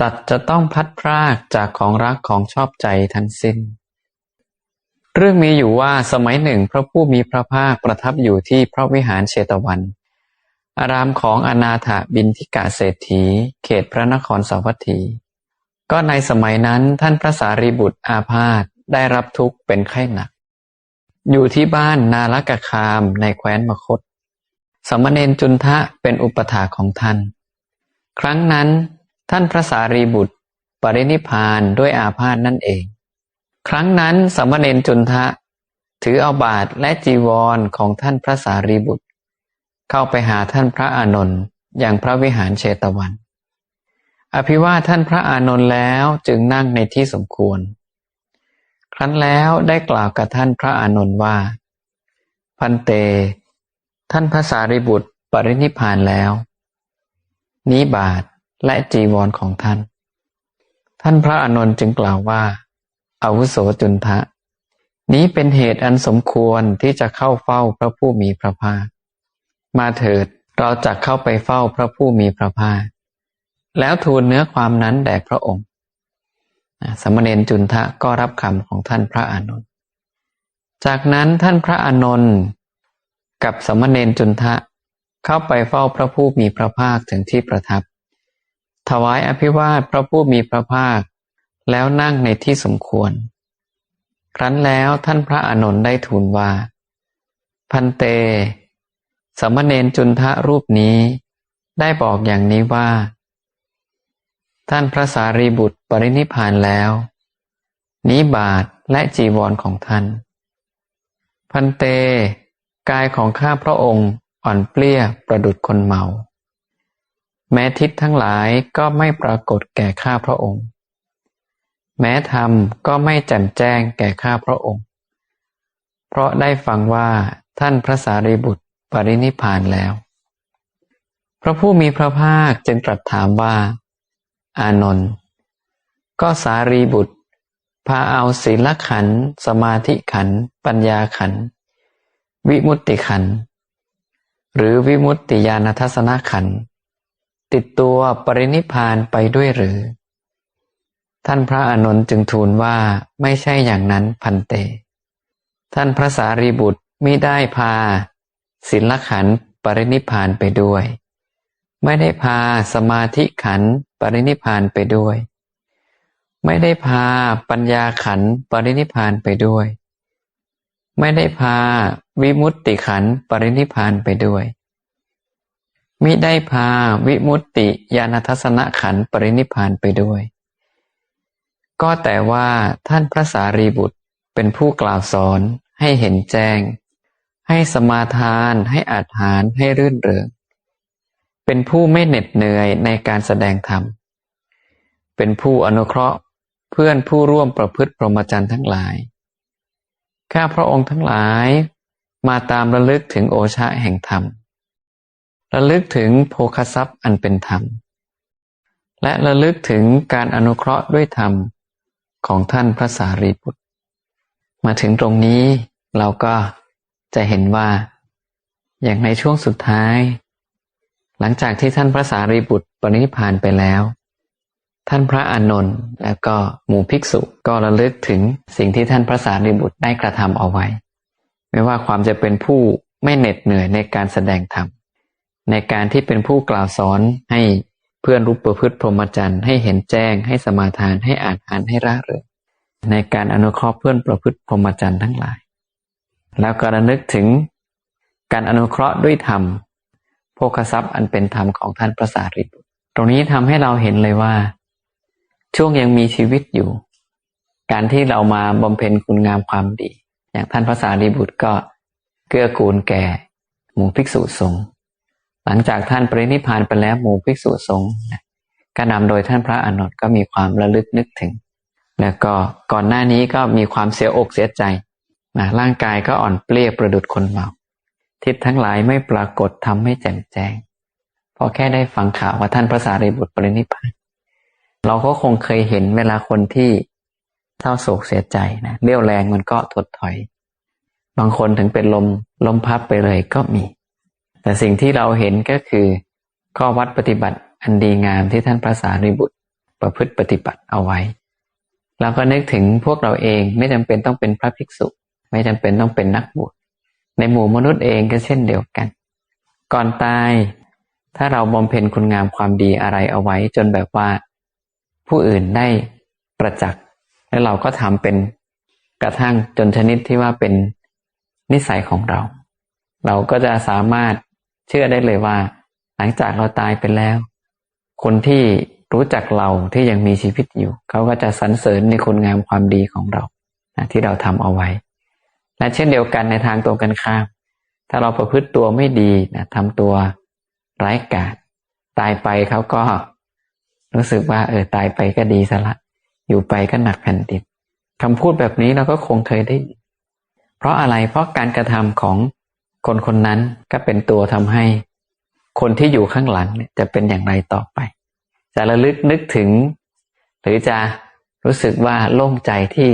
สัตว์จะต้องพัดพรากจากของรักของชอบใจทั้งสิ้น เรื่องมีอยู่ว่าสมัยหนึ่งพระผู้มีพระภาคประทับอยู่ที่พระวิหารเชตวัน อารามของอนาถบินทิกาเศรษฐี เขตพระนครสาวัตถี ก็ในสมัยนั้นท่านพระสารีบุตรอาพาธได้รับทุกข์เป็นไข้หนัก อยู่ที่บ้านนาลกคามในแคว้นมคต สมณเณรจุนทะเป็นอุปถาของท่าน ครั้งนั้น ท่านพระสารีบุตร ปรินิพานด้วยอาพาธนั่นเอง ครั้งนั้นสมณเณรจุนทะ ถือเอาบาทและจีวรของท่านพระสารีบุตร เข้าไปหาท่านพระอานนท์อย่างพระวิหารเชตวัน อภิวาท่านพระอานนท์แล้วจึงนั่งในที่สมควร ครั้นแล้วได้กล่าวกับท่านพระอานนท์ว่า พันเต ท่านพระสารีบุตรปรินิพานแล้ว นี้บาท และจีวรของท่าน ท่านพระอานนท์จึงกล่าวว่าอาวุโสจุนทะ นี้เป็นเหตุอันสมควรที่จะเข้าเฝ้าพระผู้มีพระภาค มาเถิดเราจะเข้าไปเฝ้าพระผู้มีพระภาค แล้วทูลเนื้อความนั้นแด่พระองค์สมณเณรจุนทะก็รับคำของท่านพระอานนท์จากนั้นท่านพระอานนท์กับสมณเณรจุนทะเข้าไปเฝ้าพระผู้มีพระภาคถึงที่ประทับ ถวายอภิวาทพระผู้มีพระภาค แล้วนั่งในที่สมควร ครั้นแล้วท่านพระอานนท์ได้ทูลว่า พันเต สมณเณรจุนทะรูปนี้ ได้บอกอย่างนี้ว่า ท่านพระสารีบุตรปรินิพานแล้ว นี้บาทและจีวรของท่าน พันเต กายของข้าพระองค์อ่อนเปลี้ยประดุดคนเมา แม้ทิศทั้งหลายก็ไม่ปรากฏแก่ข้าพระองค์ แม้ธรรมก็ไม่แจ่มแจ้งแก่ข้าพระองค์ เพราะได้ฟังว่าท่านพระสารีบุตรปรินิพานแล้ว พระผู้มีพระภาคจึงตรัสถามว่า อานนท์ก็สารีบุตร พาเอาศีลขัน สมาธิขัน ปัญญาขัน วิมุตติขัน หรือวิมุตติญาณทัศนขัน ติดตัวปรินิพานไปด้วยหรือ ท่านพระอานนท์จึงทูลว่าไม่ใช่อย่างนั้นพันเต ท่านพระสารีบุตรไมิได้พาศิลขันปรินิพานไปด้วย ไม่ได้พาสมาธิขันปรินิพานไปด้วย ไม่ได้พาปัญญาขันปรินิพานไปด้วย ไม่ได้พาวิมุตติขันปรินิพานไปด้วย มิได้พาวิมุตติญาณทัศนขันปรินิพานไปด้วย ก็แต่ว่าท่านพระสารีบุตรเป็นผู้กล่าวสอนให้เห็นแจ้ง ให้สมาทานให้อาหารให้รื่นเริง เป็นผู้ไม่เหน็ดเหนื่อยในการแสดงธรรม เป็นผู้อนุเคราะห์เพื่อนผู้ร่วมประพฤติพรหมจรรย์ทั้งหลาย ข้าพระองค์ทั้งหลายมาตามระลึกถึงโอชาแห่งธรรม ระลึกถึงโภคทรัพย์อันเป็นธรรม และระลึกถึงการอนุเคราะห์ด้วยธรรมของท่านพระสารีบุตร มาถึงตรงนี้เราก็จะเห็นว่า อย่างในช่วงสุดท้าย หลังจากที่ท่านพระสารีบุตรปรินิพานไปแล้ว ท่านพระอานนท์และก็หมู่ภิกษุก็ระลึกถึงสิ่งที่ท่านพระสารีบุตรได้กระทำเอาไว้ ไม่ว่าความจะเป็นผู้ไม่เหน็ดเหนื่อยในการแสดงธรรม ในการที่เป็นผู้กล่าวสอนให้เพื่อนรู้ประพฤติพรหมจรรย์ให้เห็นแจ้ง ให้สมาทานให้อ่านอ่านให้ร่าเริงในการอนุเคราะห์เพื่อนประพฤติพรหมจรรย์ทั้งหลาย แล้วก็ระลึกถึงการอนุเคราะห์ด้วยธรรมโภคทรัพย์อันเป็นธรรมของท่านพระสารีบุตร ตรงนี้ทำให้เราเห็นเลยว่า ช่วงยังมีชีวิตอยู่ การที่เรามาบำเพ็ญคุณงามความดี อย่างท่านพระสารีบุตรก็เกื้อกูลแก่หมู่ภิกษุสงฆ์ หลังจากท่านปรินิพานไปแล้วหมู่ภิกษุสงฆ์ก็นำโดยท่านพระอนุตก็มีความระลึกนึกถึง แล้วก็ก่อนหน้านี้ก็มีความเสียอกเสียใจนะร่างกายก็อ่อนเปลี้ยประดุดคนเมาทิศทั้งหลายไม่ปรากฏทำให้แจ่มแจ้งพอแค่ได้ฟังข่าวว่าท่านพระสารีบุตรปรินิพานเราก็คงเคยเห็นเวลาคนที่เศร้าโศกเสียใจนะเรี่ยวแรงมันก็ถดถอย บางคนถึงเป็นลมลมพับไปเลยก็มี แต่สิ่งที่เราเห็นก็คือ ข้อวัดปฏิบัติอันดีงามที่ท่านพระสารีบุตรประพฤติปฏิบัติเอาไว้แล้วก็นึกถึงพวกเราเองไม่จำเป็นต้องเป็นพระภิกษุ ไม่จำเป็นต้องเป็นนักบวชในหมู่มนุษย์เองก็เช่นเดียวกัน ก่อนตาย ถ้าเราบำเพ็ญคุณงามความดีอะไรเอาไว้ จนแบบว่า ผู้อื่นได้ประจักษ์แล้วเราก็ทำเป็นกระทั่งจนชนิดที่ว่าเป็นนิสัยของเรา เราก็จะสามารถ เชื่อได้เลยว่า หลังจากเราตายไปแล้ว คนที่รู้จักเราที่ยังมีชีวิตอยู่ เขาก็จะสรรเสริญในคุณงามความดีของเรานะที่เราทำเอาไว้ และเช่นเดียวกันในทางตรงกันข้าม ถ้าเราประพฤติตัวไม่ดีนะทำตัวไร้กาศตายไปเขาก็รู้สึกว่า เออตายไปก็ดีซะละอยู่ไปก็หนักแผ่นดินคำพูดแบบนี้เราก็คงเคยได้ เพราะอะไรเพราะการกระทำของ คนคนนั้นก็เป็นตัวทำให้ คนที่อยู่ข้างหลังเนี่ยจะเป็นอย่างไรต่อไป จะระลึกนึกถึง หรือจะรู้สึกว่าโล่งใจที่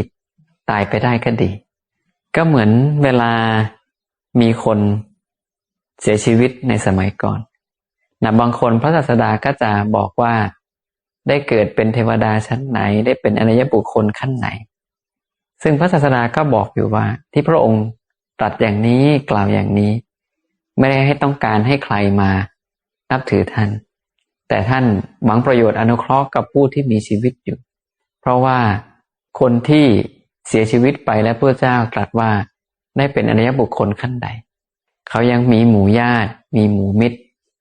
ตายไปได้ก็ดี ก็เหมือนเวลามีคนเสียชีวิตในสมัยก่อนนะบางคนพระศาสดาก็จะบอกว่าได้เกิดเป็นเทวดาชั้นไหน ได้เป็นอริยบุคคลขั้นไหน ซึ่งพระศาสดาก็บอกอยู่ว่า ที่พระองค์ ตรัสอย่างนี้กล่าวอย่างนี้ ไม่ได้ให้ต้องการให้ใครมานับถือท่าน แต่ท่านหวังประโยชน์อนุเคราะห์กับผู้ที่มีชีวิตอยู่ เพราะว่าคนที่เสียชีวิตไปและพระเจ้าตรัสว่าได้เป็นอริยบุคคลขั้นใด เขายังมีหมู่ญาติ มีหมู่มิตร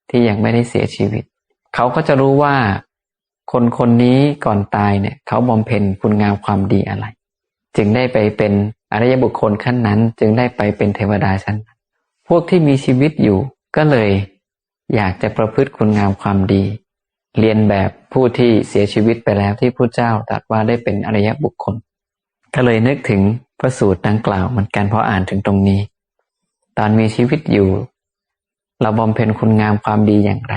ที่ยังไม่ได้เสียชีวิต เขาก็จะรู้ว่าคนคนนี้ก่อนตายเนี่ย เขาบำเพ็ญคุณงามความดีอะไร จึงได้ไปเป็น อริยบุคคลขั้นนั้นจึงได้ไปเป็นเทวดาชั้น พวกที่มีชีวิตอยู่ก็เลยอยากจะประพฤติคุณงามความดี เรียนแบบผู้ที่เสียชีวิตไปแล้วที่พระเจ้าตรัสว่าได้เป็นอริยบุคคล ก็เลยนึกถึงพระสูตรดังกล่าวเหมือนกันเพราะอ่านถึงตรงนี้ ตอนมีชีวิตอยู่ เราบำเพ็ญคุณงามความดีอย่างไร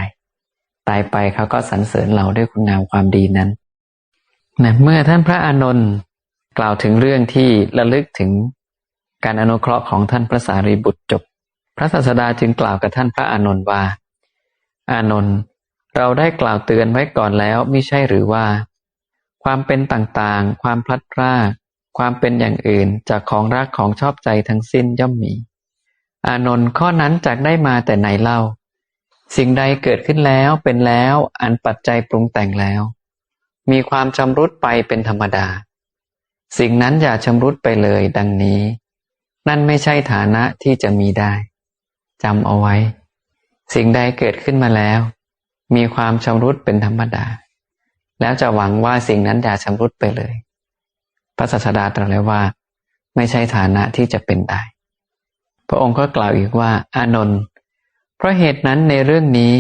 ตายไปเขาก็สรรเสริญเราด้วยคุณงามความดีนั้นนะเมื่อท่านพระอานนท์ กล่าวถึงเรื่องที่ระลึกถึงการอนุเคราะห์ของท่านพระสารีบุตรจบ พระศาสดาจึงกล่าวกับท่านพระอานนท์ว่า อานนท์เราได้กล่าวเตือนไว้ก่อนแล้วม่ใช่หรือว่า ความเป็นต่างๆ ความพลัดพรากความเป็นอย่างอื่นจากของรักของชอบใจทั้งสิ้นย่อมมี อานนท์ข้อนั้นจากได้มาแต่ไหนเล่า สิ่งใดเกิดขึ้นแล้วเป็นแล้วอันปัจจัยปรุงแต่งแล้ว มีความชำรุดไปเป็นธรรมดา สิ่งนั้นอย่าชำรุดไปเลยดังนี้ นั่นไม่ใช่ฐานะที่จะมีได้จำเอาไว้ สิ่งใดเกิดขึ้นมาแล้ว มีความชำรุดเป็นธรรมดา แล้วจะหวังว่าสิ่งนั้นอย่าชำรุดไปเลย พระศาสดาตรัสแล้วว่า ไม่ใช่ฐานะที่จะเป็นได้ พระองค์ก็กล่าวอีกว่า อานนท์เพราะเหตุนั้นในเรื่องนี้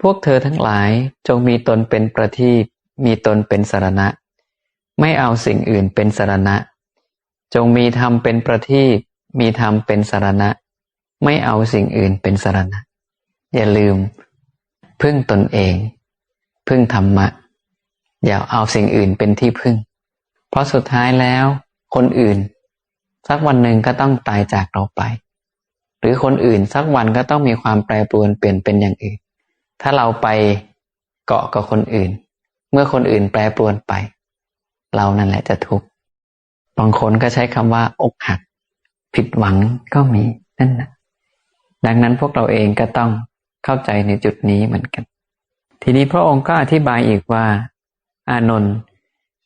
พวกเธอทั้งหลายจงมีตนเป็นประทีปมีตนเป็นสารณะ ไม่เอาสิ่งอื่นเป็นสารณะ จงมีธรรมเป็นประทีปมีธรรมเป็นสารณะ ไม่เอาสิ่งอื่นเป็นสารณะ อย่าลืม พึ่งตนเอง พึ่งธรรมะ อย่าเอาสิ่งอื่นเป็นที่พึ่ง เพราะสุดท้ายแล้ว คนอื่น สักวันหนึ่งก็ต้องตายจากเราไป หรือคนอื่นสักวันก็ต้องมีความแปรปรวนเปลี่ยนเป็นอย่างอื่น ถ้าเราไปเกาะกับคนอื่น เมื่อคนอื่นแปรปรวนไป เรานั่นแหละจะทุกข์บางคนก็ใช้คำว่า อกหัก ผิดหวังก็มีนั่นนะดังนั้นพวกเราเองก็ต้องเข้าใจในจุดนี้เหมือนกัน ทีนี้พระองค์ก็อธิบายอีกว่า อานนท์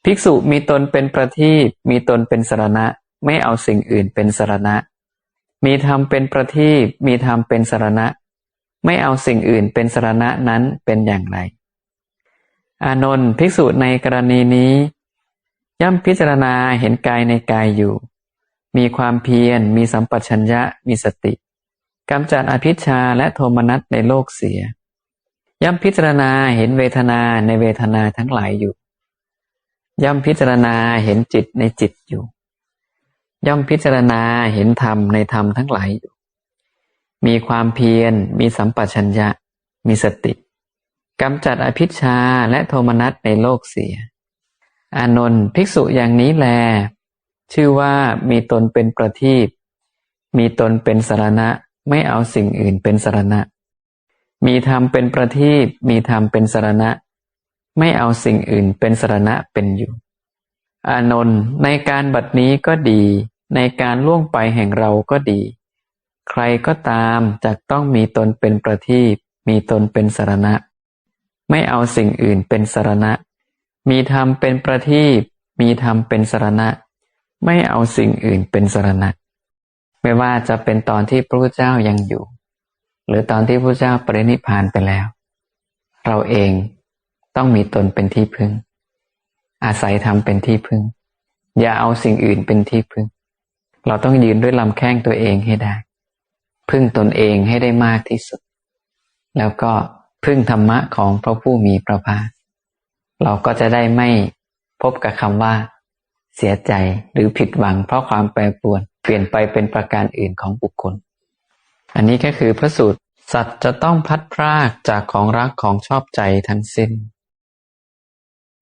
ภิกษุมีตนเป็นประทีปมีตนเป็นสารณะ ไม่เอาสิ่งอื่นเป็นสารณะ มีธรรมเป็นประทีปมีธรรมเป็นสารณะ ไม่เอาสิ่งอื่นเป็นสารณะนั้นเป็นอย่างไร อานนท์ภิกษุในกรณีนี้ ย่อมพิจารณาเห็นกายในกายอยู่ มีความเพียร มีสัมปชัญญะ มีสติกำจัดอภิชาและโทมนัสในโลกเสีย ย่อมพิจารณาเห็นเวทนาในเวทนาทั้งหลายอยู่ ย่อมพิจารณาเห็นจิตในจิตอยู่ ย่อมพิจารณาเห็นธรรมในธรรมทั้งหลายอยู่ มีความเพียร มีสัมปชัญญะ มีสติกำจัดอภิชาและโทมนัสในโลกเสีย อานนท์ภิกษุอย่างนี้แล ชื่อว่ามีตนเป็นประทีปมีตนเป็นสารณะ ไม่เอาสิ่งอื่นเป็นสารณะ มีธรรมเป็นประทีปมีธรรมเป็นสารณะ ไม่เอาสิ่งอื่นเป็นสารณะเป็นอยู่ อานนท์ในการบัดนี้ก็ดี ในการล่วงไปแห่งเราก็ดี ใครก็ตามจะต้องมีตนเป็นประทีปมีตนเป็นสารณะ ไม่เอาสิ่งอื่นเป็นสารณะ มีธรรมเป็นประทีปมีธรรมเป็นสรณะ ไม่เอาสิ่งอื่นเป็นสรณะ ไม่ว่าจะเป็นตอนที่พระพุทธเจ้ายังอยู่ หรือตอนที่พระพุทธเจ้าปรินิพพานไปแล้ว เราเองต้องมีตนเป็นที่พึ่ง อาศัยธรรมเป็นที่พึ่ง อย่าเอาสิ่งอื่นเป็นที่พึ่ง เราต้องยืนด้วยลำแข้งตัวเองให้ได้ พึ่งตนเองให้ได้มากที่สุด แล้วก็พึ่งธรรมะของพระผู้มีพระภาค เราก็จะได้ไม่พบกับคำว่า เสียใจหรือผิดหวัง เพราะความแปรปรวน เปลี่ยนไปเป็นประการอื่นของบุคคล อันนี้ก็คือพระสูตรสัตว์จะต้องพัดพรากจากของรักของชอบใจทั้งสิ้น